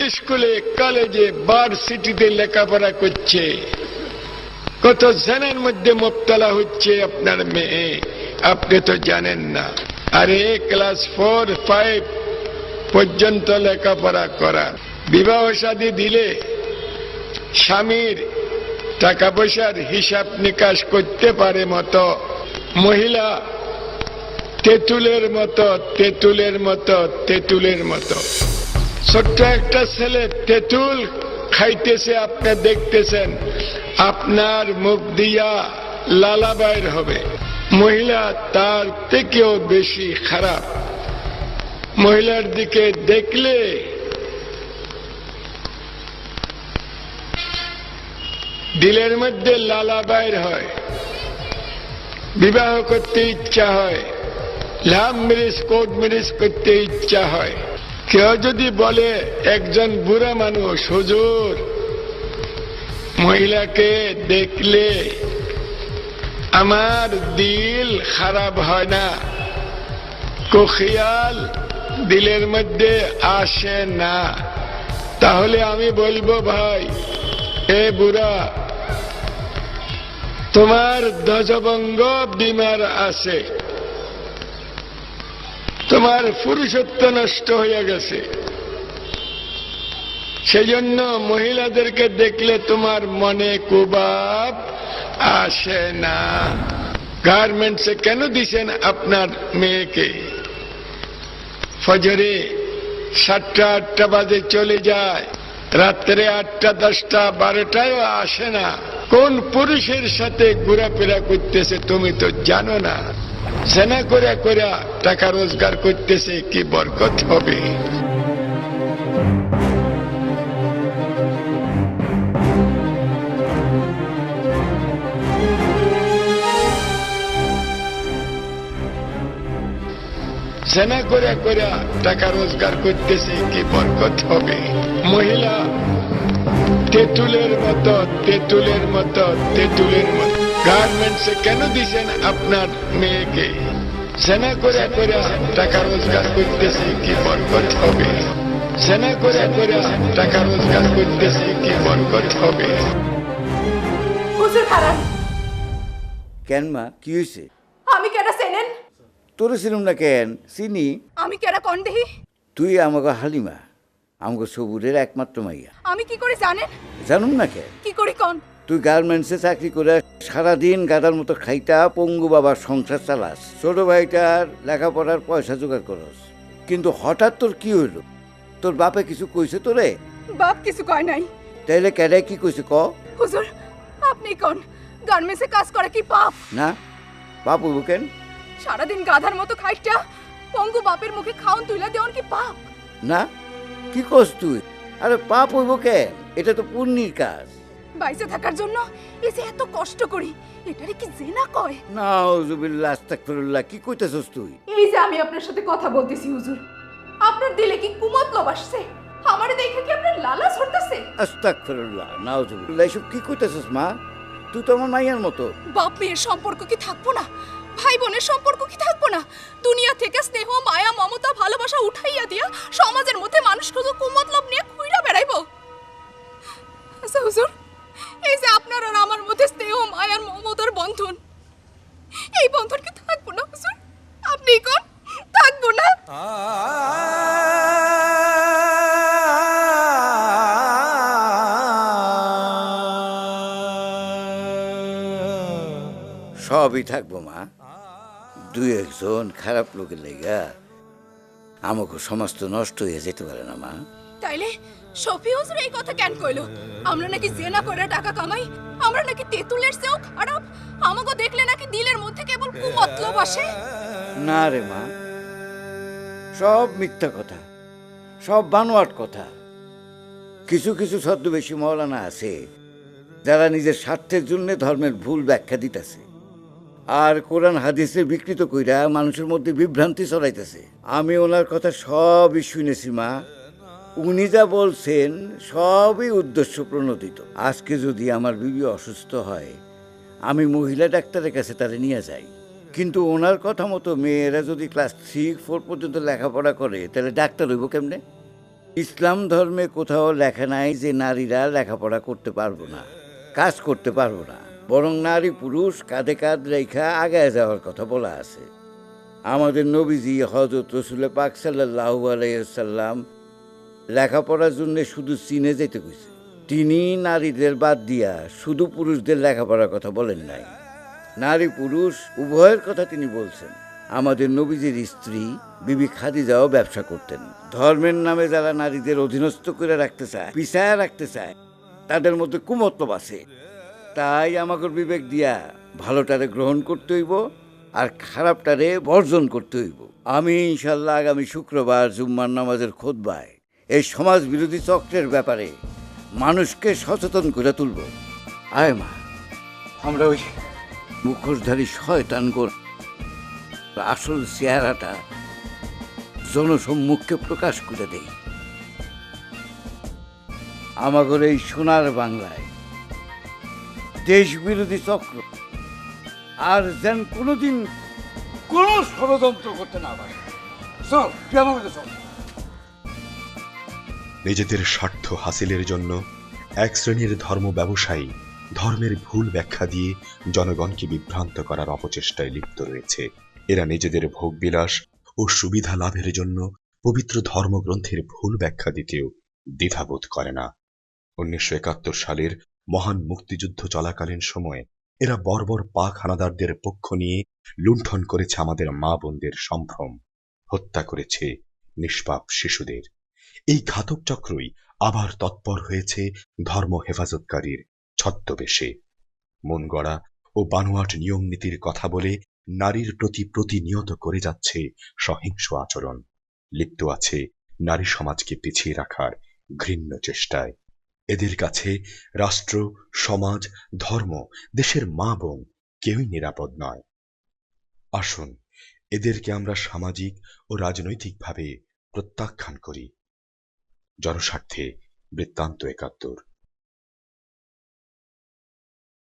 স্কুলে, কলেজে ভার্সিটিতে লেখাপড়া করছে। কত জেনের মধ্যে মোবতলা হচ্ছে আপনার মেয়ে? আপনি তো জানেন না। আরে ক্লাস ফোর ফাইভ পর্যন্ত লেখাপড়া করা। বিবাহ শাদী দিলে স্বামীর টাকা পয়সার হিসাব নিকাশ করতে পারে মতো। মহিলা তেঁতুলের মতো তেঁতুলের মতো তেঁতুলের মতো। ছোট্ট একটা ছেলে তেঁতুল খাইতেছে, আপনি দেখতেছেন, আপনার মুখ দিয়া লালা বাইর হবে। মহিলা তার থেকেও বেশি খারাপ। মহিলার দিকে দেখলে দিলের মধ্যে লালা বাইর হয়, বিবাহ করতে ইচ্ছা হয়, লাভ মিরিস কোর্ট মিরিস করতে ইচ্ছা হয়। কেউ যদি বলে, একজন বুড়া মানুষ, হুজুর, মহিলাকে দেখলে আমার দিল খারাপ হয় না। কোখিয়াল দিলের মধ্যে আসে না। তাহলে আমি বলব, ভাই, এ বুড়া, তোমার ধ্বজভঙ্গ বিমার আছে। তোমার পুরুষত্ব নষ্ট হয়ে গেছে। সেজন্য মহিলাদেরকে দেখলে তোমার মনে কুবাব আসে না। গার্মেন্টসে কেন দিছেন আপনার মেয়েকে? ফজরে সাতটা, আটটা বাজে চলে যায়। রাত্রে আটটা, দশটা বারোটায় আসে না। কোন পুরুষের সাথে ঘোরাফেরা করতেছে তুমি তো জানো না। সেনা করে করে টাকা রোজগার করতেছে, কি বরকত হবে? সেনা করে করে টাকা রোজগার করতেছে, কি বরকত হবে? মহিলা, তেঁতুলের মতো তেঁতুলের মতো তেঁতুলের মতো। গার্মেন্টসে কেন দিছেন আপনার মেয়েকে? সেনা করে করে টাকা রোজগার করতেছে কি বরকত হবে? সেনা করে করে টাকা রোজগার করতেছে কি বরকত হবে? কেন মা? কি হয়েছে আমি কেডা চেনেন? তোরে ছিলাম না কেন? চিনি? আমি কেডা কন দেহি? তুই আমাকে হালিমা আমাকে সবুরের একমাত্র মাইয়া। আমি কি করে জানেন? জানুম না কেন? কি করি কন? তুই গার্মেন্টসে চাকরি করে সারাদিন গাদার মতো খাইতা পঙ্গু বাবার সংসার চালাস। ছোট ভাইটার লেখাপড়ার পয়সা জোগাড় করস। কিন্তু হঠাৎ তোর কি হইল? তোর বাপে কিছু কইছে তোরে? বাপ কিছু কয় নাই। তাইলে কেডাই কি কইছে ক? হুজুর আপনি কোন? গার্মেন্টসে কাজ করে কি পাপ না বাপ হইব কেন? সারাদিন গাধার মতো খাইটা পঙ্গু বাপের মুখে খাওন তুইলা দেওয়ান কি পাপ না কি কস তুই? আরে পাপ হইব কেন? এটা তো পুণ্যির কাজ। বাইসে থাকার জন্য এই যে এত কষ্ট করি। এটারে কি জেনা কয়? নাউজুবিল্লাহ আস্তাগফিরুল্লাহ কি কইতেছস তুই? এই যে আমি আপনার সাথে কথা বলতেছি হুজুর। আপনার দিলে কি কুমতলব আসছে? আমারে দেখে কি আপনার লালা ছড়তেছে আস্তাগফিরুল্লাহ নাউজুবিল্লাহ এসব কি কইতেছস মা? তুই তো আমার মাইয়ার মতো। বাপ মেয়ের সম্পর্ক কি থাকব না? ভাই বোনের সম্পর্ক কি থাকব না? দুনিয়া থেকে স্নেহ মায়া মমতা ভালোবাসা উঠাইয়া দিয়া সমাজের মধ্যে মানুষ কুমতলব নিয়ে ঘুইরা বেড়াইবো। আচ্ছা হুজুর এই যে আপনার আর আমার মধ্যে স্নেহ মায়ার মমতার বন্ধন। এই বন্ধন কি থাকব না, হুজুর। আপনি কোন? থাকব না। সবই থাকব, মা। দুই একজন খারাপ লোকের লেগা আমাকে সমস্ত নষ্ট হয়ে যেতে পারে না, মা। তাইলে শফি হুজুর এই কথা কেন কইলো? আমরা নাকি জেনা করে টাকা কামাই, আমরা নাকি তেঁতুলের চেয়েও খারাপ আমাকে দেখলে নাকি দিলের মধ্যে কেবল কুমতলব আসে? না রে মা, সব মিথ্যা কথা, সব বানোয়াট কথা। কিছু কিছু ছদ্মবেশী মৌলানা আছে, যারা নিজের স্বার্থের জন্য ধর্মের ভুল ব্যাখ্যা দিতেছে। আর কোরআন হাদিসে বিকৃত কইরা মানুষের মধ্যে বিভ্রান্তি ছড়াইতেছে। আমি ওনার কথা সবই শুনেছি মা। উনি যা বলছেন সবই উদ্দেশ্য প্রণোদিত। আজকে যদি আমার বিবি অসুস্থ হয়, আমি মহিলা ডাক্তারের কাছে তারে নিয়ে যাই। কিন্তু ওনার কথা মতো মেয়েরা যদি ক্লাস থ্রি, ফোর পর্যন্ত লেখাপড়া করে, তাহলে ডাক্তার হইব কেমনে? ইসলাম ধর্মে কোথাও লেখা নাই যে নারীরা লেখাপড়া করতে পারব না, কাজ করতে পারব না। বরং নারী পুরুষ কাঁধে কাঁধ রেখা আগায় যাওয়ার কথা বলা আছে। আমাদের নবীজি হজরত রসুল পাক সাল্লাহ আলাইসাল্লাম লেখাপড়ার জন্য শুধু চীনে যেতে কইছে। তিনি নারীদের বাদ দিয়া শুধু পুরুষদের লেখাপড়ার কথা বলেন নাই। নারী পুরুষ, উভয়ের কথা তিনি বলছেন। আমাদের নবীজির স্ত্রী বিবি খাদিজাও ব্যবসা করতেন। ধর্মের নামে যারা নারীদের অধীনস্থ করে রাখতে চায়, পিছায় রাখতে চায়, তাদের মধ্যে কুমতলব আছে। তাই আমাকে বিবেক দিয়া ভালোটারে গ্রহণ করতে হইব আর খারাপটারে বর্জন করতে হইব। আমি ইনশাল্লাহ আগামী শুক্রবার জুম্মার নামাজের খোদবায় এই সমাজ বিরোধী চক্রের ব্যাপারে মানুষকে সচেতন করে তুলব। আয় মা। আমরা ওই মুখোশধারী শয়তান কর আসল চেহারাটা জনসম্মুখকে প্রকাশ করে দেই। আমাদের এই সোনার বাংলায় দেশ বিরোধী চক্র আর যেন কোনোদিন কোনো ষড়যন্ত্র করতে না পারে। চল তুই আমার চল। নিজেদের স্বার্থ হাসিলের জন্য এক শ্রেণির ধর্ম ব্যবসায়ী ধর্মের ভুল ব্যাখ্যা দিয়ে জনগণকে বিভ্রান্ত করার অপচেষ্টায় লিপ্ত রয়েছে। এরা নিজেদের ভোগবিলাস ও সুবিধা লাভের জন্য পবিত্র ধর্মগ্রন্থের ভুল ব্যাখ্যা দিতেও দ্বিধাবোধ করে না। উনিশশো একাত্তর সালের মহান মুক্তিযুদ্ধ চলাকালীন সময়ে এরা বর্বর পাক হানাদারদের পক্ষ নিয়ে লুণ্ঠন করেছে আমাদের মা বোনদের সম্ভ্রম। হত্যা করেছে নিষ্পাপ শিশুদের। এই ঘাতক চক্রই আবার তৎপর হয়েছে ধর্ম হেফাজতকারীর ছদ্মবেশে। মন গড়া ও বানোয়াট নিয়ম নীতির কথা বলে নারীর প্রতি প্রতিনিয়ত করে যাচ্ছে সহিংস আচরণ। লিপ্ত আছে নারী সমাজকে পিছিয়ে রাখার ঘৃণ্য চেষ্টায়। এদের কাছে রাষ্ট্র, সমাজ, ধর্ম, দেশের মা বোন কেউই নিরাপদ নয়। আসুন এদেরকে আমরা সামাজিক ও রাজনৈতিকভাবে প্রত্যাখ্যান করি। জনস্বার্থে বৃত্তান্ত একাত্তর।